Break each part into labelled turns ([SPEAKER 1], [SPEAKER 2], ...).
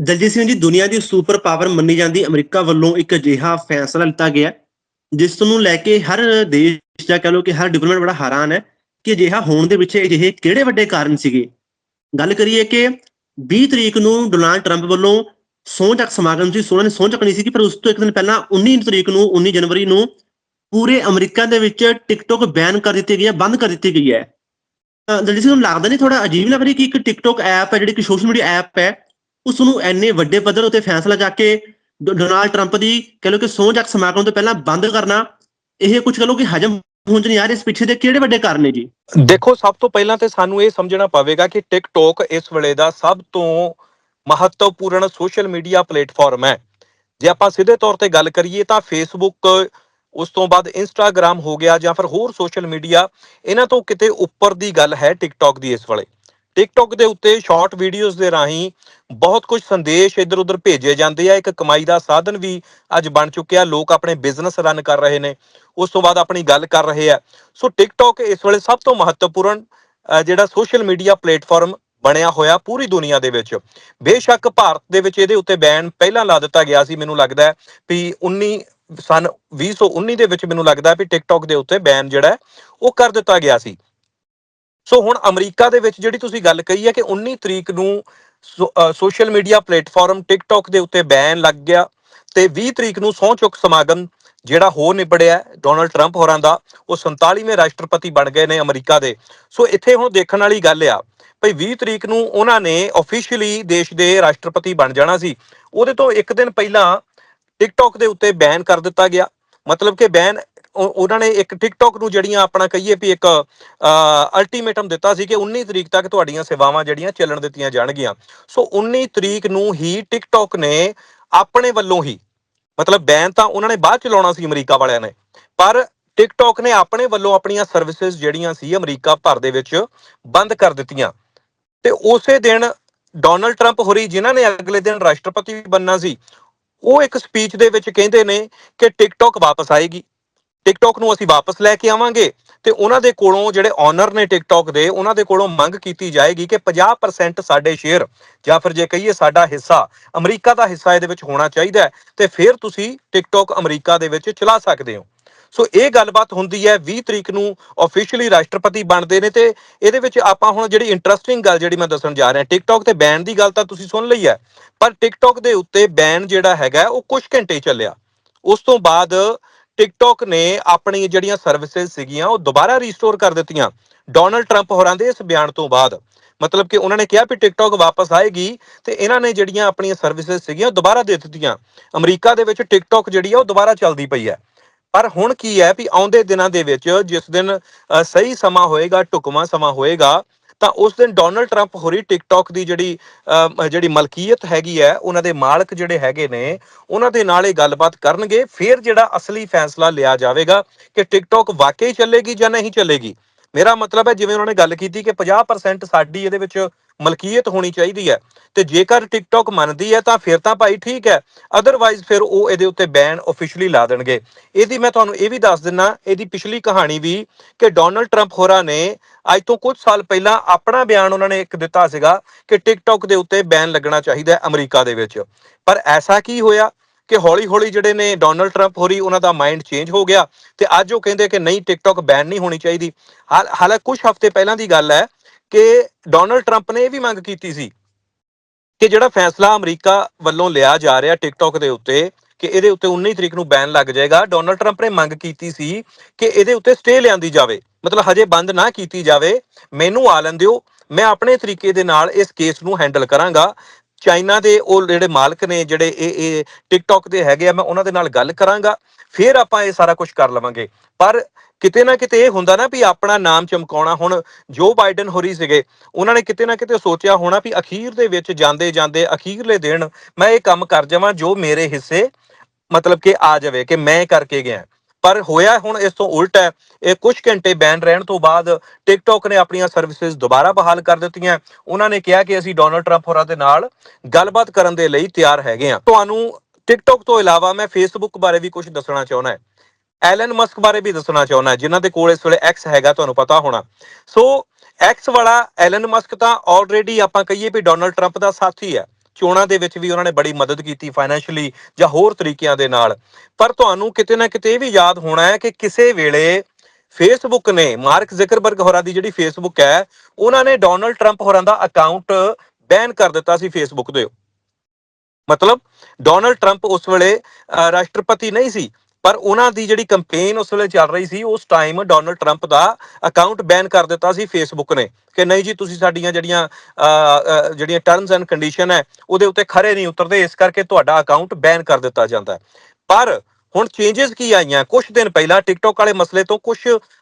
[SPEAKER 1] ਦਲਜੀਤ ਸਿੰਘ ਜੀ, ਦੁਨੀਆ ਦੀ super power ਮੰਨੀ ਜਾਂਦੀ ਅਮਰੀਕਾ ਵੱਲੋਂ ਇੱਕ ਅਜਿਹਾ ਫੈਸਲਾ ਲਿੱਤਾ ਗਿਆ ਜਿਸ ਨੂੰ ਲੈ ਕੇ ਹਰ ਦੇਸ਼ ਜਾਂ ਕਹ ਲਓ ਕਿ ਹਰ ਡਿਵੈਲਪਮੈਂਟ ਬੜਾ ਹੈਰਾਨ ਹੈ ਕਿ ਅਜਿਹਾ ਹੋਣ ਦੇ ਪਿੱਛੇ ਅਜਿਹੇ ਕਿਹੜੇ ਵੱਡੇ ਕਾਰਨ ਸੀਗੇ। ਗੱਲ ਕਰੀਏ ਕਿ 20 ਤਰੀਕ ਨੂੰ ਡੋਨਾਲਡ ਟਰੰਪ ਵੱਲੋਂ ਸਹੁੰ ਚੱਕ ਸਮਾਗਮ ਸੀ ਸੋਹਣਾ ਨੇ ਸਹੁੰ ਚੱਕਣੀ ਸੀ ਕਿ ਪਰ ਉਸ ਤੋਂ ਇੱਕ ਦਿਨ ਪਹਿਲਾਂ 19 ਤਰੀਕ ਨੂੰ 19 ਜਨਵਰੀ ਨੂੰ ਪੂਰੇ ਅਮਰੀਕਾ ਦੇ ਵਿੱਚ ਟਿਕਟੋਕ ਬੈਨ ਕਰ ਦਿੱਤੀ ਗਈ ਹੈ, ਬੰਦ ਕਰ ਦਿੱਤੀ ਗਈ ਹੈ। ਦਲਜੀਤ ਸਿੰਘ ਨੂੰ ਲੱਗਦਾ ਨਹੀਂ ਥੋੜਾ ਅਜੀਬ ਲੱਗ ਰਹੀ ਕਿ ਇੱਕ ਟਿਕਟੋਕ ਐਪ ਹੈ, ਜਿਹੜੀ ਕਿ ਸੋਸ਼ਲ ਮੀਡੀਆ ਐਪ ਹੈ ਉਸ ਨੂੰ ਐਨੇ ਵੱਡੇ ਪੱਧਰ ਉਤੇ ਫੈਸਲਾ ਜਾ ਕੇ ਡੋਨਾਲਡ ਟਰੰਪ ਦੀ ਕਹ ਲਓ ਕਿ ਸਹੁੰ ਚੱਕ ਸਮਾਗਮ ਤੋਂ ਪਹਿਲਾਂ ਬੰਦ ਕਰਨਾ, ਇਹ ਕੁਝ ਕਹ ਲਓ ਕਿ ਹਜਮ ਹੋਣ ਨਹੀਂ ਆ ਰਿਹਾ ਇਸ ਪਿੱਛੇ ਦੇ ਕਿਹੜੇ ਵੱਡੇ ਕਾਰਨ ਨੇ ਜੀ?
[SPEAKER 2] ਦੇਖੋ, ਸਭ ਤੋਂ ਪਹਿਲਾਂ ਤੇ ਸਾਨੂੰ ਇਹ ਸਮਝਣਾ ਪਵੇਗਾ ਕਿ ਟਿਕਟੋਕ ਇਸ ਵੇਲੇ ਦਾ ਸਭ ਤੋਂ ਮਹੱਤਵਪੂਰਨ ਸੋਸ਼ਲ ਮੀਡੀਆ ਪਲੇਟਫਾਰਮ ਹੈ। ਜੇ ਆਪਾਂ ਸਿੱਧੇ ਤੌਰ ਤੇ ਗੱਲ ਕਰੀਏ ਤਾਂ ਫੇਸਬੁੱਕ ਉਸ ਤੋਂ ਬਾਅਦ ਇੰਸਟਾਗ੍ਰam ਹੋ ਗਿਆ ਜਾਂ ਫਿਰ ਹੋਰ ਸੋਸ਼ਲ ਮੀਡੀਆ ਇਹਨਾਂ ਤੋਂ ਕਿਤੇ ਉੱਪਰ ਦੀ ਗੱਲ ਹੈ ਟਿਕਟੋਕ ਦੀ ਇਸ ਵੇਲੇ। ਟਿਕਟੋਕ ਦੇ ਉੱਤੇ ਸ਼ਾਰਟ ਵੀਡੀਓਜ਼ ਦੇ ਰਾਹੀਂ ਬਹੁਤ ਕੁਝ ਸੰਦੇਸ਼ ਇੱਧਰ ਉੱਧਰ ਭੇਜੇ ਜਾਂਦੇ ਆ। ਇੱਕ ਕਮਾਈ ਦਾ ਸਾਧਨ ਵੀ ਅੱਜ ਬਣ ਚੁੱਕਿਆ। ਲੋਕ ਆਪਣੇ ਬਿਜ਼ਨਸ ਰਨ ਕਰ ਰਹੇ ਨੇ। ਉਸ ਤੋਂ ਬਾਅਦ ਆਪਣੀ ਗੱਲ ਕਰ ਰਹੇ ਆ। ਸੋ ਟਿਕਟੋਕ ਇਸ ਵੇਲੇ ਸਭ ਤੋਂ ਮਹੱਤਵਪੂਰਨ ਜਿਹੜਾ ਸੋਸ਼ਲ ਮੀਡੀਆ ਪਲੇਟਫਾਰਮ ਬਣਿਆ ਹੋਇਆ ਪੂਰੀ ਦੁਨੀਆ ਦੇ ਵਿੱਚ। ਬੇਸ਼ੱਕ ਭਾਰਤ ਦੇ ਵਿੱਚ ਇਹਦੇ ਉੱਤੇ ਬੈਨ ਪਹਿਲਾਂ ਲਾ ਦਿੱਤਾ ਗਿਆ ਸੀ। ਮੈਨੂੰ ਲੱਗਦਾ ਹੈ ਵੀ 19 ਸਨ 2019 ਦੇ ਵਿੱਚ ਮੈਨੂੰ ਲੱਗਦਾ ਵੀ ਟਿਕਟੋਕ ਦੇ ਉੱਤੇ ਬੈਨ ਜਿਹੜਾ ਉਹ ਕਰ ਦਿੱਤਾ ਗਿਆ ਸੀ। ਸੋ ਹੁਣ ਅਮਰੀਕਾ ਦੇ ਵਿੱਚ ਜਿਹੜੀ ਤੁਸੀਂ ਗੱਲ ਕਹੀ ਹੈ ਕਿ 19 ਤਰੀਕ ਨੂੰ ਸੋਸ਼ਲ ਮੀਡੀਆ ਪਲੇਟਫਾਰਮ ਟਿਕਟੋਕ ਦੇ ਉੱਤੇ ਬੈਨ ਲੱਗ ਗਿਆ ਤੇ 20 ਤਰੀਕ ਨੂੰ ਸਹੁੰ ਚੁੱਕ ਸਮਾਗਮ ਜਿਹੜਾ ਹੋ ਨਿਬੜਿਆ ਡੋਨਲਡ ਟਰੰਪ ਹੋਰਾਂ ਦਾ, ਉਹ 47ਵੇਂ ਰਾਸ਼ਟਰਪਤੀ ਬਣ ਗਏ ਨੇ ਅਮਰੀਕਾ ਦੇ। ਸੋ ਇੱਥੇ ਹੁਣ ਦੇਖਣ ਵਾਲੀ ਗੱਲ ਆ, ਭਈ 20 ਤਰੀਕ ਨੂੰ ਉਹਨਾਂ ਨੇ ਆਫੀਸ਼ੀਅਲੀ ਦੇਸ਼ ਦੇ ਰਾਸ਼ਟਰਪਤੀ ਬਣ ਜਾਣਾ ਸੀ। ਉਹਦੇ ਤੋਂ ਇੱਕ ਦਿਨ ਪਹਿਲਾਂ ਟਿਕਟੋਕ ਦੇ ਉੱਤੇ ਬੈਨ ਕਰ ਦਿੱਤਾ ਗਿਆ। ਮਤਲਬ ਕਿ ਬੈਨ ਉਹਨਾਂ ਨੇ ਇੱਕ ਟਿਕਟੋਕ ਨੂੰ ਜਿਹੜੀਆਂ ਆਪਣਾ ਕਹੀਏ ਵੀ ਇੱਕ ਅਲਟੀਮੇਟਮ ਦਿੱਤਾ ਸੀ ਕਿ 19 ਤਰੀਕ ਤੱਕ ਤੁਹਾਡੀਆਂ ਸੇਵਾਵਾਂ ਜਿਹੜੀਆਂ ਚੱਲਣ ਦਿੱਤੀਆਂ ਜਾਣਗੀਆਂ। ਸੋ 19 ਤਰੀਕ ਨੂੰ ਹੀ ਟਿਕਟੋਕ ਨੇ ਆਪਣੇ ਵੱਲੋਂ ਹੀ, ਮਤਲਬ ਬੈਨ ਤਾਂ ਉਹਨਾਂ ਨੇ ਬਾਅਦ ਚ ਲਾਉਣਾ ਸੀ ਅਮਰੀਕਾ ਵਾਲਿਆਂ ਨੇ, ਪਰ ਟਿਕਟੋਕ ਨੇ ਆਪਣੇ ਵੱਲੋਂ ਆਪਣੀਆਂ ਸਰਵਿਸਿਜ਼ ਜਿਹੜੀਆਂ ਸੀ ਅਮਰੀਕਾ ਭਰ ਦੇ ਵਿੱਚ ਬੰਦ ਕਰ ਦਿੱਤੀਆਂ। ਤੇ ਉਸੇ ਦਿਨ ਡੋਨਲਡ ਟਰੰਪ ਹੋਰੀ, ਜਿਨ੍ਹਾਂ ਨੇ ਅਗਲੇ ਦਿਨ ਰਾਸ਼ਟਰਪਤੀ ਵੀ ਬੰਨਣਾ ਸੀ, ਉਹ ਇੱਕ ਸਪੀਚ ਦੇ ਵਿੱਚ ਕਹਿੰਦੇ ਨੇ ਕਿ ਟਿਕਟੋਕ ਵਾਪਸ ਆਏਗੀ। ਟਿਕਟੋਕ ਨੂੰ ਅਸੀਂ ਵਾਪਸ ਲੈ ਕੇ ਆਵਾਂਗੇ ਤੇ ਉਹਨਾਂ ਦੇ ਕੋਲੋਂ ਜਿਹੜੇ ਓਨਰ ਨੇ ਟਿਕਟੋਕ ਦੇ, ਉਹਨਾਂ ਦੇ ਕੋਲੋਂ ਮੰਗ ਕੀਤੀ ਜਾਏਗੀ ਕਿ 50% ਸਾਡੇ ਸ਼ੇਅਰ ਜਾਂ ਫਿਰ ਜੇ ਕਹੀਏ ਸਾਡਾ ਹਿੱਸਾ ਅਮਰੀਕਾ ਦਾ ਹਿੱਸਾ ਇਹਦੇ ਵਿੱਚ ਹੋਣਾ ਚਾਹੀਦਾ ਹੈ, ਤੇ ਫਿਰ ਤੁਸੀਂ ਟਿਕਟੋਕ ਅਮਰੀਕਾ ਦੇ ਵਿੱਚ ਚਲਾ ਸਕਦੇ ਹੋ। ਸੋ ਇਹ ਗੱਲਬਾਤ ਹੁੰਦੀ ਹੈ 20 ਤਰੀਕ ਨੂੰ ਆਫੀਸ਼ੀਅਲੀ ਰਾਸ਼ਟਰਪਤੀ ਬਣਦੇ ਨੇ ਤੇ ਇਹਦੇ ਵਿੱਚ ਆਪਾਂ ਹੁਣ ਜਿਹੜੀ ਇੰਟਰਸਟਿੰਗ ਗੱਲ ਜਿਹੜੀ ਮੈਂ ਦੱਸਣ ਜਾ ਰਿਹਾ ਟਿਕਟੋਕ ਤੇ ਬੈਨ ਦੀ ਗੱਲ ਤਾਂ ਤੁਸੀਂ ਸੁਣ ਲਈ ਹੈ, ਪਰ ਟਿਕਟੋਕ ਦੇ ਉੱਤੇ ਬੈਨ ਜਿਹੜਾ ਹੈਗਾ ਉਹ ਕੁਝ ਘੰਟੇ ਚੱਲਿਆ। ਉਸ ਤੋਂ ਬਾਅਦ ਟਿਕਟੋਕ ਨੇ ਆਪਣੀ ਜਿਹੜੀਆਂ ਸਰਵਿਸਿਜ਼ ਸੀਗੀਆਂ, ਉਹ ਦੁਬਾਰਾ ਰੀਸਟੋਰ ਕਰ ਦਿੱਤੀਆਂ। ਡੋਨਲਡ ਟਰੰਪ ਹੋਰਾਂ ਦੇ ਇਸ ਬਿਆਨ ਤੋਂ ਬਾਅਦ। ਮਤਲਬ ਕਿ ਉਹਨਾਂ ਨੇ ਕਿਹਾ ਵੀ ਟਿਕਟੋਕ ਵਾਪਸ ਆਏਗੀ ਤੇ ਇਹਨਾਂ ਨੇ ਜਿਹੜੀਆਂ ਆਪਣੀਆਂ ਸਰਵਿਸਿਜ਼ ਸੀਗੀਆਂ ਦੁਬਾਰਾ ਦੇ ਦਿੱਤੀਆਂ। ਅਮਰੀਕਾ ਦੇ ਵਿੱਚ ਟਿਕਟੋਕ ਜਿਹੜੀ ਆ, ਉਹ ਦੁਬਾਰਾ ਚੱਲਦੀ ਪਈ ਹੈ। ਪਰ ਹੁਣ ਕੀ ਹੈ ਵੀ ਆਉਂਦੇ ਦਿਨਾਂ ਦੇ ਵਿੱਚ ਜਿਸ ਦਿਨ ਸਹੀ ਸਮਾਂ ਹੋਏਗਾ, ਢੁਕਵਾਂ ਸਮਾਂ ਹੋਏਗਾ ਤਾਂ ਉਸ ਦਿਨ ਡੋਨਲਡ ਟਰੰਪ ਹੋਰੀ ਟਿਕਟੋਕ ਦੀ ਜਿਹੜੀ ਅ, ਜਿਹੜੀ ਮਲਕੀਅਤ ਹੈਗੀ ਹੈ ਉਹਨਾਂ ਦੇ ਮਾਲਕ ਜਿਹੜੇ ਹੈਗੇ ਨੇ ਉਹਨਾਂ ਦੇ ਨਾਲ ਇਹ ਗੱਲਬਾਤ ਕਰਨਗੇ ਫਿਰ ਜਿਹੜਾ ਅਸਲੀ ਫੈਸਲਾ ਲਿਆ ਜਾਵੇਗਾ ਕਿ ਟਿਕਟੋਕ ਵਾਕਈ ਚੱਲੇਗੀ ਜਾਂ ਨਹੀਂ ਚੱਲੇਗੀ। ਮੇਰਾ ਮਤਲਬ ਹੈ ਜਿਵੇਂ ਉਹਨਾਂ ਨੇ ਗੱਲ ਕੀਤੀ ਕਿ 50% ਸਾਡੀ ਇਹਦੇ ਵਿੱਚ ਮਲਕੀਅਤ ਹੋਣੀ ਚਾਹੀਦੀ ਹੈ। ਤੇ ਜੇਕਰ ਟਿਕਟੋਕ ਮੰਨਦੀ ਹੈ ਤਾਂ ਫਿਰ ਤਾਂ ਭਾਈ ਠੀਕ ਹੈ। ਅਦਰਵਾਈਜ਼ ਫਿਰ ਉਹ ਇਹਦੇ ਉੱਤੇ ਬੈਨ ਆਫੀਸ਼ੀਅਲੀ ਲਾ ਦੇਣਗੇ। ਇਹਦੀ ਮੈਂ ਤੁਹਾਨੂੰ ਇਹ ਵੀ ਦੱਸ ਦਿੰਨਾ, ਇਹਦੀ ਪਿਛਲੀ ਕਹਾਣੀ ਵੀ ਕਿ ਡੋਨਲਡ ਟਰੰਪ ਹੋਰਾਂ ਨੇ ਅੱਜ ਤੋਂ ਕੁਝ ਸਾਲ ਪਹਿਲਾਂ ਆਪਣਾ ਬਿਆਨ ਉਹਨਾਂ ਨੇ ਇੱਕ ਦਿੱਤਾ ਸੀਗਾ ਕਿ ਟਿਕਟੋਕ ਦੇ ਉੱਤੇ ਬੈਨ ਲੱਗਣਾ ਚਾਹੀਦਾ ਹੈ ਅਮਰੀਕਾ ਦੇ ਵਿੱਚ। ਪਰ ਐਸਾ ਕੀ ਹੋਇਆ ਕਿ ਹੌਲੀ-ਹੌਲੀ ਜਿਹੜੇ ਨੇ ਡੋਨਲਡ ਟਰੰਪ ਹੋਰੀ ਉਹਨਾਂ ਦਾ ਮਾਈਂਡ ਚੇਂਜ ਹੋ ਗਿਆ ਤੇ ਅੱਜ ਉਹ ਕਹਿੰਦੇ ਕਿ ਨਹੀਂ ਟਿਕਟੋਕ ਬੈਨ ਨਹੀਂ ਹੋਣੀ ਚਾਹੀਦੀ। ਹਾਲ ਹਾਲਾਂਕਿ ਕੁਝ ਹਫ਼ਤੇ ਪਹਿਲਾਂ ਦੀ ਗੱਲ ਹੈ ਕਿ ਡੋਨਲਡ ਟਰੰਪ ਨੇ ਇਹ ਵੀ ਮੰਗ ਕੀਤੀ ਸੀ ਕਿ ਜਿਹੜਾ ਫੈਸਲਾ ਅਮਰੀਕਾ ਵੱਲੋਂ ਲਿਆ ਜਾ ਰਿਹਾ ਟਿਕਟੋਕ ਦੇ ਉੱਤੇ ਕਿ ਇਹਦੇ ਉੱਤੇ 19 ਤਰੀਕ ਨੂੰ ਬੈਨ ਲੱਗ ਜਾਏਗਾ ਡੋਨਲਡ ਟਰੰਪ ਨੇ ਮੰਗ ਕੀਤੀ ਸੀ ਕਿ ਇਹਦੇ ਉੱਤੇ ਸਟੇ ਲਿਆਂਦੀ ਜਾਵੇ। ਮਤਲਬ ਹਜੇ ਬੰਦ ਨਾ ਕੀਤੀ ਜਾਵੇ। ਮੈਨੂੰ ਆ ਲੈਣ ਦਿਓ ਮੈਂ ਆਪਣੇ ਤਰੀਕੇ ਦੇ ਨਾਲ ਇਸ ਕੇਸ ਨੂੰ ਹੈਂਡਲ ਕਰਾਂਗਾ। ਚਾਈਨਾ ਦੇ ਉਹ ਜਿਹੜੇ ਮਾਲਕ ਨੇ, ਜਿਹੜੇ ਇਹ ਇਹ ਟਿਕਟੋਕ ਦੇ ਹੈਗੇ ਆ, ਮੈਂ ਉਹਨਾਂ ਦੇ ਨਾਲ ਗੱਲ ਕਰਾਂਗਾ। ਫਿਰ ਆਪਾਂ ਇਹ ਸਾਰਾ ਕੁਝ ਕਰ ਲਵਾਂਗੇ। ਪਰ ਕਿਤੇ ਨਾ ਕਿਤੇ ਇਹ ਹੁੰਦਾ ਨਾ ਵੀ ਆਪਣਾ ਨਾਮ ਚਮਕਾਉਣਾ, ਹੁਣ ਜੋ ਬਾਈਡਨ ਹੋਰੀ ਸੀਗੇ, ਉਹਨਾਂ ਨੇ ਕਿਤੇ ਨਾ ਕਿਤੇ ਸੋਚਿਆ ਹੋਣਾ ਵੀ ਅਖੀਰ ਦੇ ਵਿੱਚ ਜਾਂਦੇ ਜਾਂਦੇ ਅਖੀਰਲੇ ਦਿਨ ਮੈਂ ਇਹ ਕੰਮ ਕਰ ਜਾਵਾਂ ਜੋ ਮੇਰੇ ਹਿੱਸੇ ਮਤਲਬ ਕਿ ਆ ਜਾਵੇ, ਕਿ ਮੈਂ ਕਰਕੇ ਗਿਆ। ਪਰ ਹੋਇਆ ਹੁਣ ਇਸ ਤੋਂ ਉਲਟ ਹੈ, ਇਹ ਕੁਝ ਘੰਟੇ ਬੈਨ ਰਹਿਣ ਤੋਂ ਬਾਅਦ ਟਿਕਟੋਕ ਨੇ ਆਪਣੀਆਂ ਸਰਵਿਸਿਜ਼ ਦੁਬਾਰਾ ਬਹਾਲ ਕਰ ਦਿੱਤੀਆਂ। ਉਹਨਾਂ ਨੇ ਕਿਹਾ ਕਿ ਅਸੀਂ ਡੋਨਲਡ ਟਰੰਪ ਹੋਰਾਂ ਦੇ ਨਾਲ ਗੱਲਬਾਤ ਕਰਨ ਦੇ ਲਈ ਤਿਆਰ ਹੈਗੇ ਆ ਤੁਹਾਨੂੰ ਟਿਕਟੋਕ ਤੋਂ ਇਲਾਵਾ ਮੈਂ ਫੇਸਬੁੱਕ ਬਾਰੇ ਵੀ ਕੁਝ ਦੱਸਣਾ ਚਾਹੁੰਦਾ ਹਾਂ। ਐਲਨ ਮਸਕ ਬਾਰੇ ਵੀ ਦੱਸਣਾ ਚਾਹੁੰਦਾ ਜਿਨ੍ਹਾਂ ਦੇ ਕੋਲ ਇਸ ਵੇਲੇ ਐਕਸ ਹੈਗਾ ਤੁਹਾਨੂੰ ਪਤਾ ਹੋਣਾ। ਸੋ ਐਕਸ ਵਾਲਾ ਐਲਨ ਮਸਕ ਤਾਂ ਆਲਰੇਡੀ ਆਪਾਂ ਕਹੀਏ ਵੀ ਡੋਨਲਡ ਟਰੰਪ ਦਾ ਸਾਥੀ ਹੈ। ਚੋਣਾਂ ਦੇ ਵਿੱਚ ਵੀ ਉਹਨਾਂ ਨੇ ਬੜੀ ਮਦਦ ਕੀਤੀ ਫਾਈਨੈਂਸ਼ੀਅਲੀ ਜਾਂ ਹੋਰ ਤਰੀਕਿਆਂ ਦੇ ਨਾਲ। ਪਰ ਤੁਹਾਨੂੰ ਕਿਤੇ ਨਾ ਕਿਤੇ ਇਹ ਵੀ ਯਾਦ ਹੋਣਾ ਹੈ ਕਿ ਕਿਸੇ ਵੇਲੇ ਫੇਸਬੁੱਕ ਨੇ ਮਾਰਕ ਜ਼ਕਰਬਰਗ ਹੋਰਾਂ ਦੀ ਜਿਹੜੀ ਫੇਸਬੁੱਕ ਹੈ ਉਹਨਾਂ ਨੇ ਡੋਨਲਡ ਟਰੰਪ ਹੋਰਾਂ ਦਾ ਅਕਾਊਂਟ ਬੈਨ ਕਰ ਦਿੱਤਾ ਸੀ ਫੇਸਬੁੱਕ ਦੇ। ਮਤਲਬ ਡੋਨਲਡ ਟਰੰਪ ਉਸ ਵੇਲੇ ਅਹ, ਰਾਸ਼ਟਰਪਤੀ ਨਹੀਂ ਸੀ। ਪਰ ਉਹਨਾਂ ਦੀ ਜਿਹੜੀ ਕੈਂਪੇਨ ਉਸ ਵੇਲੇ ਚੱਲ ਰਹੀ ਸੀ, ਉਸ ਟਾਈਮ ਡੋਨਲਡ ਟਰੰਪ ਦਾ ਅਕਾਊਂਟ ਬੈਨ ਕਰ ਦਿੱਤਾ ਸੀ ਫੇਸਬੁੱਕ ਨੇ ਕਿ ਨਹੀਂ ਜੀ, ਤੁਸੀਂ ਸਾਡੀਆਂ ਜਿਹੜੀਆਂ ਜਿਹੜੀਆਂ ਟਰਮਸ ਐਂਡ ਕੰਡੀਸ਼ਨ ਹੈ, ਉਹਦੇ ਉੱਤੇ ਖਰੇ ਨਹੀਂ ਉਤਰਦੇ, ਇਸ ਕਰਕੇ ਤੁਹਾਡਾ ਅਕਾਊਂਟ ਬੈਨ ਕਰ ਦਿੱਤਾ ਜਾਂਦਾ ਪਰ ਹੁਣ ਚੇਂਜਸ ਕੀ ਆਈਆਂ? ਕੁਝ ਦਿਨ ਪਹਿਲਾਂ ਟਿਕਟੋਕ ਵਾਲੇ ਮਸਲੇ ਤੋਂ ਕੁਝ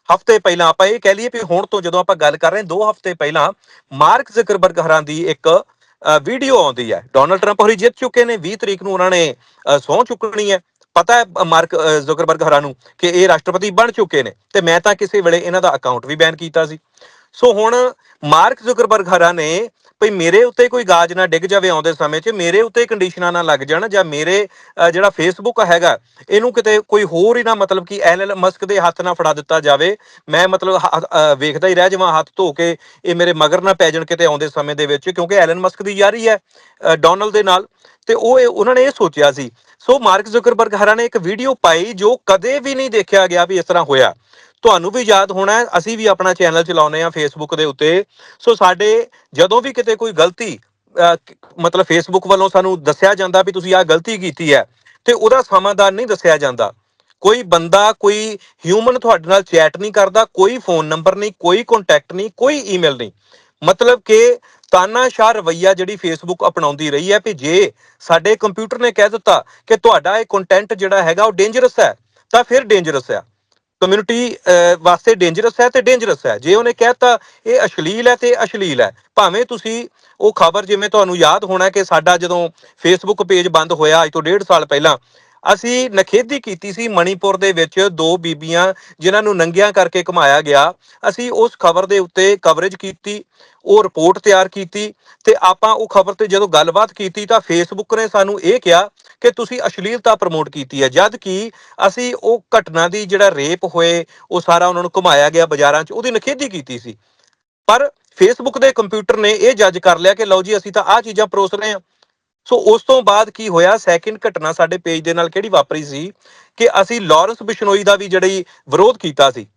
[SPEAKER 2] ਹਫ਼ਤੇ ਪਹਿਲਾਂ ਆਪਾਂ ਇਹ ਕਹਿ ਲਈਏ ਵੀ ਹੁਣ ਤੋਂ ਜਦੋਂ ਆਪਾਂ ਗੱਲ ਕਰ ਰਹੇ ਹਾਂ 2 ਹਫ਼ਤੇ ਪਹਿਲਾਂ ਮਾਰਕ ਜ਼ਕਰਬਰਗ ਹਰਾਂ ਦੀ ਇੱਕ ਵੀਡੀਓ ਆਉਂਦੀ ਹੈ। ਡੋਨਲਡ ਟਰੰਪ ਹੋਰੀ ਜਿੱਤ ਚੁੱਕੇ ਨੇ 20 ਤਰੀਕ ਨੂੰ ਉਹਨਾਂ ਨੇ ਸੌਂ ਚੁੱਕਣੀ ਹੈ। ਪਤਾ ਹੈ ਮਾਰਕ ਅ, ਜ਼ੁਕਰਬਰਗ ਹਰਾਂ ਨੂੰ ਕਿ ਇਹ ਰਾਸ਼ਟਰਪਤੀ ਬਣ ਚੁੱਕੇ ਨੇ ਤੇ ਮੈਂ ਤਾਂ ਕਿਸੇ ਵੇਲੇ ਇਹਨਾਂ ਦਾ ਅਕਾਊਂਟ ਵੀ ਬੈਨ ਕੀਤਾ ਸੀ। ਸੋ ਹੁਣ ਮਾਰਕ ਜ਼ੁਕਰਬਰਗ ਹਰਾਂ ਨੇ ਭਈ ਮੇਰੇ ਉੱਤੇ ਕੋਈ ਗਾਜ ਨਾ ਡਿੱਗ ਜਾਵੇ ਆਉਂਦੇ ਸਮੇਂ 'ਚ, ਮੇਰੇ ਉੱਤੇ ਕੰਡੀਸ਼ਨਾਂ ਨਾ ਲੱਗ ਜਾਣ ਜਾਂ ਮੇਰੇ ਜਿਹੜਾ ਫੇਸਬੁੱਕ ਹੈਗਾ, ਇਹਨੂੰ ਕਿਤੇ ਕੋਈ ਹੋਰ ਹੀ ਨਾ ਮਤਲਬ ਕਿ ਐਲਨ ਮਸਕ ਦੇ ਹੱਥ ਨਾ ਫੜਾ ਦਿੱਤਾ ਜਾਵੇ। ਮੈਂ ਮਤਲਬ ਵੇਖਦਾ ਹੀ ਰਹਿ ਜਾਵਾਂ, ਹੱਥ ਧੋ ਕੇ ਇਹ ਮੇਰੇ ਮਗਰ ਨਾ ਪੈ ਜਾਣ ਕਿਤੇ ਆਉਂਦੇ ਸਮੇਂ ਦੇ ਵਿੱਚ, ਕਿਉਂਕਿ ਐਲਨ ਮਸਕ ਦੀ ਯਾਰੀ ਹੈ ਡੋਨਲਡ ਦੇ ਨਾਲ। ਤੇ ਉਹ ਇਹ- ਉਹਨਾਂ ਨੇ ਇਹ ਸੋਚਿਆ ਸੀ। ਸੋ ਮਾਰਕ ਜ਼ੁਕਰਬਰਗ ਹਰਾਂ ਨੇ ਇੱਕ ਵੀਡੀਓ ਪਾਈ ਜੋ ਕਦੇ ਵੀ ਨਹੀਂ ਦੇਖਿਆ ਗਿਆ ਵੀ ਇਸ ਤਰ੍ਹਾਂ ਹੋਇਆ। ਤੁਹਾਨੂੰ ਵੀ ਯਾਦ ਹੋਣਾ ਅਸੀਂ ਵੀ ਆਪਣਾ ਚੈਨਲ ਚਲਾਉਂਦੇ ਆ ਫੇਸਬੁੱਕ ਦੇ ਉੱਤੇ। ਸੋ ਸਾਡੇ ਜਦੋਂ ਵੀ ਕਿਤੇ ਕੋਈ ਗਲਤੀ ਮਤਲਬ ਫੇਸਬੁੱਕ ਵੱਲੋਂ ਸਾਨੂੰ ਦੱਸਿਆ ਜਾਂਦਾ ਵੀ ਤੁਸੀਂ ਆਹ ਗਲਤੀ ਕੀਤੀ ਹੈ, ਤੇ ਉਹਦਾ ਸਮਾਧਾਨ ਨਹੀਂ ਦੱਸਿਆ ਜਾਂਦਾ। ਕੋਈ ਬੰਦਾ, ਕੋਈ ਹਿਊਮਨ ਤੁਹਾਡੇ ਨਾਲ ਚੈਟ ਨਹੀਂ ਕਰਦਾ, ਕੋਈ ਫੋਨ ਨੰਬਰ ਨਹੀਂ, ਕੋਈ ਕੰਟੈਕਟ ਨਹੀਂ, ਕੋਈ ਈਮੇਲ ਨਹੀਂ। ਮਤਲਬ ਕਿ ਤਾਨਾਸ਼ਾਹ ਰਵਈਆ ਜਿਹੜੀ ਫੇਸਬੁੱਕ ਅਪਣਾਉਂਦੀ ਰਹੀ ਹੈ ਵੀ ਜੇ ਸਾਡੇ ਕੰਪਿਊਟਰ ਨੇ ਕਹਿ ਦਿੱਤਾ ਕਿ ਤੁਹਾਡਾ ਇਹ ਕੰਟੈਂਟ ਜਿਹੜਾ ਹੈਗਾ ਉਹ ਡੇਂਜਰਸ ਹੈ, ਤਾਂ ਫਿਰ ਡੇਂਜਰਸ ਹੈ। ਕਮਿਊਨਿਟੀ ਵਾਸਤੇ ਡੇਂਜਰਸ ਹੈ ਤੇ ਡੇਂਜਰਸ ਹੈ। ਜੇ ਉਹਨੇ ਕਹਿਤਾ ਇਹ ਅਸ਼ਲੀਲ ਹੈ ਤੇ ਅਸ਼ਲੀਲ ਹੈ। ਭਾਵੇਂ ਤੁਸੀਂ ਉਹ ਖਬਰ ਜਿਵੇਂ ਤੁਹਾਨੂੰ ਯਾਦ ਹੋਣਾ ਕਿ ਸਾਡਾ ਜਦੋਂ ਫੇਸਬੁੱਕ ਪੇਜ ਬੰਦ ਹੋਇਆ ਅੱਜ ਤੋਂ ਡੇਢ ਸਾਲ ਪਹਿਲਾਂ ਅਸੀਂ ਨਖੇਦੀ ਕੀਤੀ ਸੀ ਮਣੀਪੁਰ ਦੇ ਵਿੱਚ ਦੋ ਬੀਬੀਆਂ ਜਿਨ੍ਹਾਂ ਨੂੰ ਨੰਗਿਆਂ ਕਰਕੇ ਘੁਮਾਇਆ ਗਿਆ। ਅਸੀਂ ਉਸ ਖਬਰ ਦੇ ਉੱਤੇ ਕਵਰੇਜ ਕੀਤੀ, ਉਹ ਰਿਪੋਰਟ ਤਿਆਰ ਕੀਤੀ ਤੇ ਆਪਾਂ ਉਹ ਖਬਰ ਤੇ ਜਦੋਂ ਗੱਲਬਾਤ ਕੀਤੀ ਤਾਂ ਫੇਸਬੁੱਕ ਨੇ ਸਾਨੂੰ ਇਹ ਕਿਹਾ ਕਿ ਤੁਸੀਂ ਅਸ਼ਲੀਲਤਾ ਪ੍ਰਮੋਟ ਕੀਤੀ ਹੈ, ਜਦ ਕਿ ਅਸੀਂ ਉਹ ਘਟਨਾ ਦੀ ਜਿਹੜਾ ਰੇਪ ਹੋਏ, ਉਹ ਸਾਰਾ ਉਹਨਾਂ ਨੂੰ ਘੁਮਾਇਆ ਗਿਆ ਬਾਜ਼ਾਰਾਂ 'ਚ, ਉਹਦੀ ਨਖੇਦੀ ਕੀਤੀ ਸੀ। ਪਰ ਫੇਸਬੁੱਕ ਦੇ ਕੰਪਿਊਟਰ ਨੇ ਇਹ ਜੱਜ ਕਰ ਲਿਆ ਕਿ ਲਓ ਜੀ ਅਸੀਂ ਤਾਂ ਆਹ ਚੀਜ਼ਾਂ ਪਰੋਸ ਰਹੇ ਹਾਂ। ਸੋ ਉਸ ਤੋਂ ਬਾਅਦ ਕੀ ਹੋਇਆ? ਸੈਕਿੰਡ ਘਟਨਾ ਸਾਡੇ ਪੇਜ ਦੇ ਨਾਲ ਕਿਹੜੀ ਵਾਪਰੀ ਸੀ? ਕਿ ਅਸੀਂ ਲਾਰੈਂਸ ਬਿਸ਼ਨੋਈ ਦਾ ਵੀ ਜਿਹੜੀ ਵਿਰੋਧ ਕੀਤਾ ਸੀ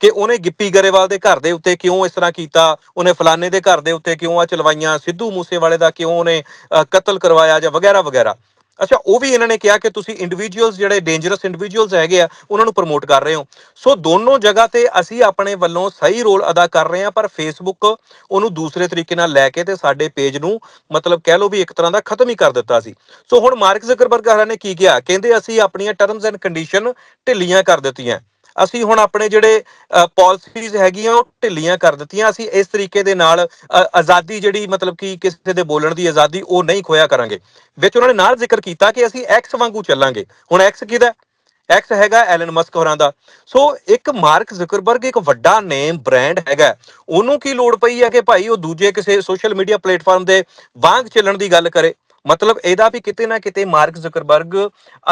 [SPEAKER 2] ਕਿ ਉਹਨੇ ਗਿੱਪੀ ਗਰੇਵਾਲ ਦੇ ਘਰ ਦੇ ਉੱਤੇ ਕਿਉਂ ਇਸ ਤਰ੍ਹਾਂ ਕੀਤਾ? ਉਹਨੇ ਫਲਾਣੇ ਦੇ ਘਰ ਦੇ ਉੱਤੇ ਕਿਉਂ ਆ ਚਲਵਾਈਆਂ? ਸਿੱਧੂ ਮੂਸੇਵਾਲੇ ਦਾ ਕਿਉਂ ਉਹਨੇ ਅ, ਕਤਲ ਕਰਵਾਇਆ ਜਾਂ ਵਗੈਰਾ ਵਗੈਰਾ ਅੱਛਾ, ਉਹ ਵੀ ਇਹਨਾਂ ਨੇ ਕਿਹਾ ਕਿ ਤੁਸੀਂ ਇੰਡੀਵਿਜੂਅਲਸ ਜਿਹੜੇ ਡੇਂਜਰਸ ਇੰਡੀਵਿਜੂਅਲਸ ਹੈਗੇ ਆ, ਉਹਨਾਂ ਨੂੰ ਪ੍ਰਮੋਟ ਕਰ ਰਹੇ ਹੋ। ਸੋ ਦੋਨੋਂ ਜਗ੍ਹਾ ਤੇ ਅਸੀਂ ਆਪਣੇ ਵੱਲੋਂ ਸਹੀ ਰੋਲ ਅਦਾ ਕਰ ਰਹੇ ਹਾਂ, ਪਰ ਫੇਸਬੁੱਕ ਉਹਨੂੰ ਦੂਸਰੇ ਤਰੀਕੇ ਨਾਲ ਲੈ ਕੇ ਤੇ ਸਾਡੇ ਪੇਜ ਨੂੰ ਮਤਲਬ ਕਹਿ ਲਓ ਵੀ ਇੱਕ ਤਰ੍ਹਾਂ ਦਾ ਖਤਮ ਹੀ ਕਰ ਦਿੱਤਾ ਸੀ। ਸੋ ਹੁਣ ਮਾਰਕ ਜ਼ਕਰਬਰਗ ਹਰਾਂ ਨੇ ਕੀ ਕਿਹਾ? ਕਹਿੰਦੇ ਅਸੀਂ ਆਪਣੀਆਂ ਟਰਮਸ ਐਂਡ ਕੰਡੀਸ਼ਨ ਢਿੱਲੀਆਂ ਕਰ ਦਿੱਤੀਆਂ। ਅਸੀਂ ਹੁਣ ਆਪਣੇ ਜਿਹੜੇ ਪਾਲਿਸੀਜ਼ ਹੈਗੀਆਂ, ਉਹ ਢਿੱਲੀਆਂ ਕਰ ਦਿੱਤੀਆਂ। ਅਸੀਂ ਇਸ ਤਰੀਕੇ ਦੇ ਨਾਲ ਆਜ਼ਾਦੀ ਜਿਹੜੀ ਮਤਲਬ ਕਿ ਕਿਸੇ ਦੇ ਬੋਲਣ ਦੀ ਆਜ਼ਾਦੀ, ਉਹ ਨਹੀਂ ਖੋਇਆ ਕਰਾਂਗੇ। ਵਿੱਚ ਉਹਨਾਂ ਨੇ ਨਾਲ ਜ਼ਿਕਰ ਕੀਤਾ ਕਿ ਅਸੀਂ ਐਕਸ ਵਾਂਗੂ ਚੱਲਾਂਗੇ। ਹੁਣ ਐਕਸ ਕਿਹਦਾ? ਐਕਸ ਹੈਗਾ ਐਲਨ ਮਸਕ ਹੋਰਾਂ ਦਾ। ਸੋ ਇੱਕ ਮਾਰਕ ਜ਼ੁਕਰਬਰਗ, ਇੱਕ ਵੱਡਾ ਨੇਮ ਬ੍ਰਾਂਡ ਹੈਗਾ। ਉਹਨੂੰ ਕੀ ਲੋੜ ਪਈ ਹੈ ਕਿ ਭਾਈ ਉਹ ਦੂਜੇ ਕਿਸੇ ਸੋਸ਼ਲ ਮੀਡੀਆ ਪਲੇਟਫਾਰਮ ਦੇ ਵਾਂਗ ਚੱਲਣ ਦੀ ਗੱਲ ਕਰੇ? ਮਤਲਬ ਇਹਦਾ ਵੀ ਕਿਤੇ ਨਾ ਕਿਤੇ ਮਾਰਕ ਜ਼ੁਕਰਬਰਗ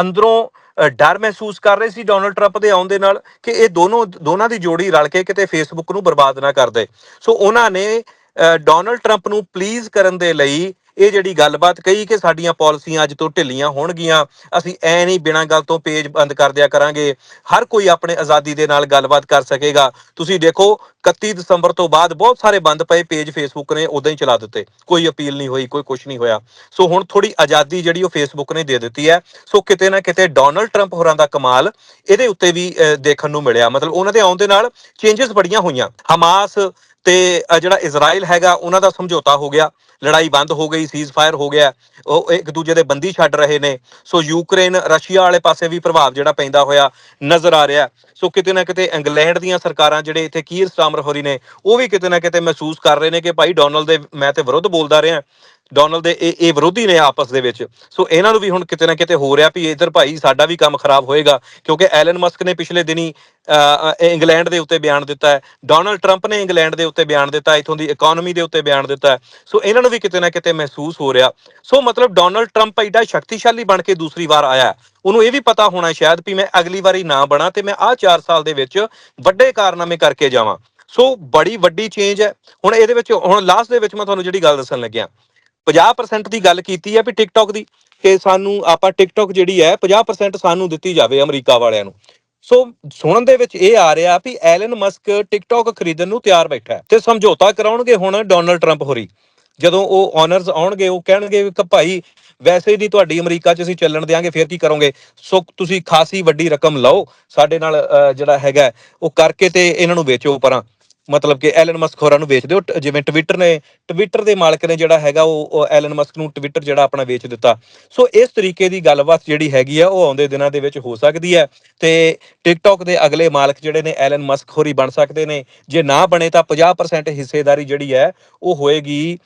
[SPEAKER 2] ਅੰਦਰੋਂ ਡਰ ਮਹਿਸੂਸ ਕਰ ਰਹੇ ਸੀ ਡੋਨਲਡ ਟਰੰਪ ਦੇ ਆਉਣ ਦੇ ਨਾਲ ਕਿ ਇਹ ਦੋਨੋਂ ਦੋਨਾਂ ਦੀ ਜੋੜੀ ਰਲ ਕੇ ਕਿਤੇ ਫੇਸਬੁੱਕ ਨੂੰ ਬਰਬਾਦ ਨਾ ਕਰ ਦੇ। ਸੋ ਉਹਨਾਂ ਨੇ ਅ, ਡੋਨਲਡ ਟਰੰਪ ਨੂੰ ਪਲੀਜ਼ ਕਰਨ ਦੇ ਲਈ ਇਹ ਜਿਹੜੀ ਗੱਲਬਾਤ ਕਹੀ ਕਿ ਸਾਡੀਆਂ ਪਾਲਿਸੀਆਂ ਅੱਜ ਤੋਂ ਢਿੱਲੀਆਂ ਹੋਣਗੀਆਂ ਅਸੀਂ ਐ ਨਹੀਂ ਬਿਨਾਂ ਗੱਲ ਤੋਂ ਪੇਜ ਬੰਦ ਕਰ ਦਿਆ ਕਰਾਂਗੇ। ਹਰ ਕੋਈ ਆਪਣੇ ਆਜ਼ਾਦੀ ਦੇ ਨਾਲ ਗੱਲਬਾਤ ਕਰ ਸਕੇਗਾ। ਤੁਸੀਂ ਦੇਖੋ 31 ਦਸੰਬਰ ਤੋਂ ਬਾਅਦ ਬਹੁਤ ਸਾਰੇ ਬੰਦ ਪਏ ਪੇਜ ਫੇਸਬੁੱਕ ਨੇ ਉਦਾਂ ਹੀ ਚਲਾ ਦਿੱਤੇ। ਕੋਈ ਅਪੀਲ ਨਹੀਂ ਹੋਈ ਕੋਈ ਕੁਝ ਨਹੀਂ ਹੋਇਆ। ਸੋ ਹੁਣ ਥੋੜੀ ਆਜ਼ਾਦੀ ਜਿਹੜੀ ਉਹ ਫੇਸਬੁੱਕ ਨੇ ਦੇ ਦਿੱਤੀ ਹੈ। ਸੋ ਕਿਤੇ ਨਾ ਕਿਤੇ ਡੋਨਲਡ ਟਰੰਪ ਹੋਰਾਂ ਦਾ ਕਮਾਲ ਇਹਦੇ ਉੱਤੇ ਵੀ ਅਹ, ਦੇਖਣ ਨੂੰ ਮਿਲਿਆ। ਮਤਲਬ ਉਹਨਾਂ ਦੇ ਆਉਣ ਦੇ ਨਾਲ ਚੇਂਜਸ ਬੜੀਆਂ ਹੋਈਆਂ। ਹਮਾਸ ਤੇ ਜਿਹੜਾ ਇਜ਼ਰਾਈਲ ਹੈਗਾ, ਉਹਨਾਂ ਦਾ ਸਮਝੌਤਾ ਹੋ ਗਿਆ, ਲੜਾਈ ਬੰਦ ਹੋ ਗਈ ਸੀਜ਼ ਫਾਇਰ ਹੋ ਗਿਆ, ਉਹ ਇੱਕ ਦੂਜੇ ਦੇ ਬੰਦੀ ਛੱਡ ਰਹੇ ਨੇ, ਸੋ ਯੂਕਰੇਨ, ਰਸ਼ੀਆ ਵਾਲੇ ਪਾਸੇ ਵੀ ਪ੍ਰਭਾਵ ਜਿਹੜਾ ਪੈਂਦਾ ਹੋਇਆ ਨਜ਼ਰ ਆ ਰਿਹਾ। ਸੋ ਕਿਤੇ ਨਾ ਕਿਤੇ ਇੰਗਲੈਂਡ ਦੀਆਂ ਸਰਕਾਰਾਂ ਜਿਹੜੇ ਇੱਥੇ ਕੀਰ ਸਟਾਮਰ ਹੋਰੀ ਨੇ, ਉਹ ਵੀ ਕਿਤੇ ਨਾ ਕਿਤੇ ਮਹਿਸੂਸ ਕਰ ਰਹੇ ਨੇ ਕਿ ਭਾਈ ਡੋਨਲਡ ਦੇ, ਮੈਂ ਤੇ ਵਿਰੁੱਧ ਬੋਲਦਾ ਰਿਹਾ। ਡੋਨਲਡ ਦੇ ਇਹ ਇਹ ਵਿਰੋਧੀ ਨੇ ਆਪਸ ਦੇ ਵਿੱਚ। ਸੋ ਇਹਨਾਂ ਨੂੰ ਵੀ ਹੁਣ ਕਿਤੇ ਨਾ ਕਿਤੇ ਹੋ ਰਿਹਾ ਵੀ ਇਧਰ ਭਾਈ ਸਾਡਾ ਵੀ ਕੰਮ ਖਰਾਬ ਹੋਏਗਾ ਕਿਉਂਕਿ ਐਲਨ ਮਸਕ ਨੇ ਪਿਛਲੇ ਦਿਨੀ ਅ, ਇੰਗਲੈਂਡ ਦੇ ਉੱਤੇ ਬਿਆਨ ਦਿੱਤਾ ਹੈ। ਡੋਨਲਡ ਟਰੰਪ ਨੇ ਇੰਗਲੈਂਡ ਦੇ ਉੱਤੇ ਬਿਆਨ ਦਿੱਤਾ ਇਥੋਂ ਦੀ ਇਕਨੋਮੀ ਦੇ ਉੱਤੇ ਬਿਆਨ ਦਿੱਤਾ ਸੋ ਇਹਨਾਂ ਨੂੰ ਵੀ ਕਿਤੇ ਨਾ ਕਿਤੇ ਮਹਿਸੂਸ ਹੋ ਰਿਹਾ। ਸੋ ਮਤਲਬ ਡੋਨਲਡ ਟਰੰਪ ਐਡਾ ਸ਼ਕਤੀਸ਼ਾਲੀ ਬਣ ਕੇ ਦੂਸਰੀ ਵਾਰ ਆਇਆ ਉਹਨੂੰ ਇਹ ਵੀ ਪਤਾ ਹੋਣਾ ਸ਼ਾਇਦ ਵੀ ਮੈਂ ਅਗਲੀ ਵਾਰੀ ਨਾ ਬਣਾ ਤੇ ਮੈਂ ਆਹ 4 ਸਾਲ ਦੇ ਵਿੱਚ ਵੱਡੇ ਕਾਰਨਾਮੇ ਕਰਕੇ ਜਾਵਾਂ। ਸੋ ਬੜੀ ਵੱਡੀ ਚੇਂਜ ਹੈ। ਹੁਣ ਇਹਦੇ ਵਿੱਚ ਹੁਣ ਲਾਸਟ ਦੇ ਵਿੱਚ ਮੈਂ ਤੁਹਾਨੂੰ ਜਿਹੜੀ ਗੱਲ ਦੱਸਣ ਲੱਗਿਆ। 50% ਦੀ ਗੱਲ ਕੀਤੀ ਹੈ ਵੀ ਟਿਕਟੌਕ ਦੀ ਕਿ ਸਾਨੂੰ ਆਪਾਂ ਟਿਕਟੌਕ ਜਿਹੜੀ ਹੈ 50% ਸਾਨੂੰ ਦਿੱਤੀ ਜਾਵੇ ਅਮਰੀਕਾ ਵਾਲਿਆਂ ਨੂੰ। ਸੋ ਸੁਣਨ ਦੇ ਵਿੱਚ ਇਹ ਆ ਰਿਹਾ ਵੀ ਐਲਨ ਮਸਕ ਟਿਕਟੌਕ ਖਰੀਦਣ ਨੂੰ ਤਿਆਰ ਬੈਠਾ ਹੈ ਤੇ ਸਮਝੌਤਾ ਕਰਾਉਣਗੇ ਹੁਣ ਡੋਨਲਡ ਟਰੰਪ ਹੋਰੀ। ਜਦੋਂ ਉਹ ਓਨਰਸ ਆਉਣਗੇ, ਉਹ ਕਹਿਣਗੇ ਕਿ ਭਾਈ ਵੈਸੇ ਨਹੀਂ ਤੁਹਾਡੀ ਅਮਰੀਕਾ 'ਚ ਅਸੀਂ ਚੱਲਣ ਦਿਆਂਗੇ, ਫਿਰ ਕੀ ਕਰੋਗੇ? ਸੋ ਤੁਸੀਂ ਖਾਸੀ ਵੱਡੀ ਰਕਮ ਲਓ, ਸਾਡੇ ਨਾਲ ਜਿਹੜਾ ਹੈਗਾ, ਉਹ ਕਰਕੇ ਤੇ ਇਹਨਾਂ ਨੂੰ ਵੇਚੋ ਪਰਾਂ ਮਤਲਬ ਕਿ ਐਲਨ ਮਸਕ ਹੋਰਾਂ ਨੂੰ ਵੇਚ ਦਿਓ ਜਿਵੇਂ ਟਵਿੱਟਰ ਨੇ ਟਵਿੱਟਰ ਦੇ ਮਾਲਕ ਨੇ ਜਿਹੜਾ ਹੈਗਾ ਉਹ ਐਲਨ ਮਸਕ ਨੂੰ ਟਵਿੱਟਰ ਜਿਹੜਾ ਆਪਣਾ ਵੇਚ ਦਿੱਤਾ। ਸੋ ਇਸ ਤਰੀਕੇ ਦੀ ਗੱਲਬਾਤ ਜਿਹੜੀ ਹੈਗੀ ਆ, ਉਹ ਆਉਂਦੇ ਦਿਨਾਂ ਦੇ ਵਿੱਚ ਹੋ ਸਕਦੀ ਹੈ। ਤੇ ਟਿਕਟੌਕ ਦੇ ਅਗਲੇ ਮਾਲਕ ਜਿਹੜੇ ਨੇ ਐਲਨ ਮਸਕ ਹੋਰੀ ਬਣ ਸਕਦੇ ਨੇ। ਜੇ ਨਾ ਬਣੇ ਤਾਂ 50% ਹਿੱਸੇਦਾਰੀ ਜਿਹੜੀ ਹੈ, ਉਹ ਹੋਏਗੀ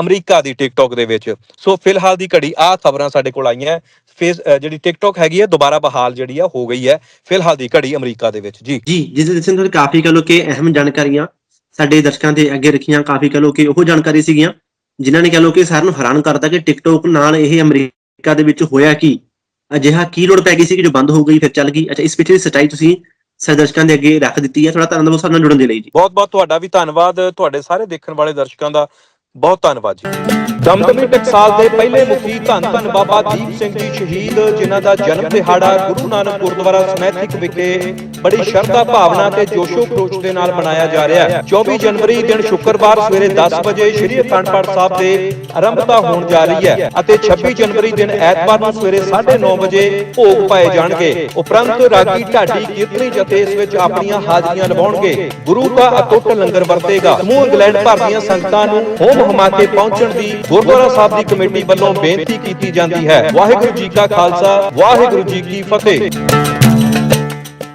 [SPEAKER 2] ਅਮਰੀਕਾ ਦੀ ਟਿਕਟੌਕ ਦੇ ਵਿੱਚ। ਸੋ ਫਿਲਹਾਲ ਦੀ ਘੜੀ ਆ ਖਬਰਾਂ ਸਾਡੇ ਕੋਲ ਆਈਆਂ। ਫੇਸ ਜਿਹੜੀ ਟਿਕਟੌਕ ਹੈਗੀ ਹੈ ਦੁਬਾਰਾ ਬਹਾਲ ਜਿਹੜੀ ਆ ਹੋ ਗਈ ਹੈ। ਫਿਲਹਾਲ ਦੀ ਘੜੀ ਅਮਰੀਕਾ ਦੇ ਵਿੱਚ ਜੀ।
[SPEAKER 1] ਜੀ ਜਿਸ ਦੇ ਵਿੱਚ ਤੁਸੀਂ ਕਾਫੀ ਕਹ ਲੋ ਕਿ ਅਹਿਮ ਜਾਣਕਾਰੀਆਂ ਸਾਡੇ ਦਰਸ਼ਕਾਂ ਦੇ ਅੱਗੇ ਰੱਖੀਆਂ। ਕਾਫੀ ਕਹ ਲੋ ਕਿ ਉਹ ਜਾਣਕਾਰੀ ਸੀਗੀਆਂ ਜਿਨ੍ਹਾਂ ਨੇ ਕਹ ਲੋ ਕਿ ਸਾਰਿਆਂ ਨੂੰ ਹੈਰਾਨ ਕਰਤਾ ਕਿ ਟਿਕਟੌਕ ਨਾਲ ਇਹ ਅਮਰੀਕਾ ਦੇ ਵਿੱਚ ਹੋਇਆ ਕੀ। ਅਜਿਹਾ ਕੀ ਲੋੜ ਪੈ ਗਈ ਸੀ ਕਿ ਜੋ ਬੰਦ ਹੋ ਗਈ ਫਿਰ ਚੱਲ ਗਈ। ਅੱਛਾ ਇਸ ਪਿੱਛੇ ਦੀ ਸੱਚਾਈ ਤੁਸੀਂ ਸਾਡੇ ਦਰਸ਼ਕਾਂ ਦੇ ਅੱਗੇ ਰੱਖ ਦਿੱਤੀ ਹੈ। ਥੋੜਾ ਧੰਨਵਾਦ ਸਾਡੇ ਨਾਲ ਜੁੜਨ ਦੇ ਲਈ ਜੀ।
[SPEAKER 2] ਬਹੁਤ ਬਹੁਤ ਤੁਹਾਡਾ ਵੀ ਧੰਨਵਾਦ। ਤੁਹਾਡੇ ਸਾਰੇ ਦੇਖਣ ਵਾਲੇ ਦਰਸ਼ਕਾਂ ਦਾ ਬਹੁਤ ਧੰਨਵਾਦ ਜੀ। ਦਮਦਮੀ ਟਕਸਾਲ ਦੇ ਪਹਿਲੇ ਮੁਖੀ ਧੰਨ ਧੰਨ ਬਾਬਾ ਦੀਪ ਸਿੰਘ ਜੀ ਸ਼ਹੀਦ ਜਿਨ੍ਹਾਂ ਦਾ ਜਨਮ ਦਿਹਾੜਾ ਗੁਰੂ ਨਾਨਕ ਗੁਰਦੁਆਰਾ ਸਮੈਥਿਕ ਵਿਖੇ ਬੜੀ ਸ਼ਰਧਾ ਭਾਵਨਾ ਤੇ ਜੋਸ਼ੋ ਖਰੋਸ਼ ਦੇ ਨਾਲ ਮਨਾਇਆ ਜਾ ਰਿਹਾ ਹੈ। 24 ਜਨਵਰੀ ਦਿਨ ਸ਼ੁੱਕਰਵਾਰ ਸਵੇਰੇ 10 ਵਜੇ ਸ੍ਰੀ ਅਖੰਡ ਪਾਠ ਸਾਹਿਬ ਦੇ ਆਰੰਭਤਾ ਹੋਣ ਜਾ ਰਹੀ ਹੈ ਅਤੇ 26 ਜਨਵਰੀ ਦਿਨ ਐਤਵਾਰ ਨੂੰ ਸਵੇਰੇ 9:30 ਵਜੇ ਭੋਗ ਪਾਏ ਜਾਣਗੇ। ਉਪਰੰਤ ਰਾਗੀ ਢਾਡੀ ਕੀਰਤਨੀ ਜਥੇ ਇਸ ਵਿੱਚ ਆਪਣੀਆਂ ਹਾਜ਼ਰੀਆਂ ਨਿਭਾਉਣਗੇ। ਗੁਰੂ ਦਾ ਅਟੁੱਟ ਲੰਗਰ ਵਰਤੇਗਾ। ਸਮੂਹ ਇੰਗਲੈਂਡ ਭਰ ਦੀਆਂ ਸੰਗਤਾਂ ਨੂੰ ਹੋਮ ਹਮਾਕੇ ਪਹੁੰਚਣ ਦੀ ਗੁਰਦੁਆਰਾ ਸਾਹਿਬ ਦੀ ਕਮੇਟੀ ਵੱਲੋਂ ਬੇਨਤੀ ਕੀਤੀ ਜਾਂਦੀ ਹੈ। ਵਾਹਿਗੁਰੂ ਜੀ ਕਾ ਖਾਲਸਾ, ਵਾਹਿਗੁਰੂ ਜੀ ਕੀ ਫਤਿਹ।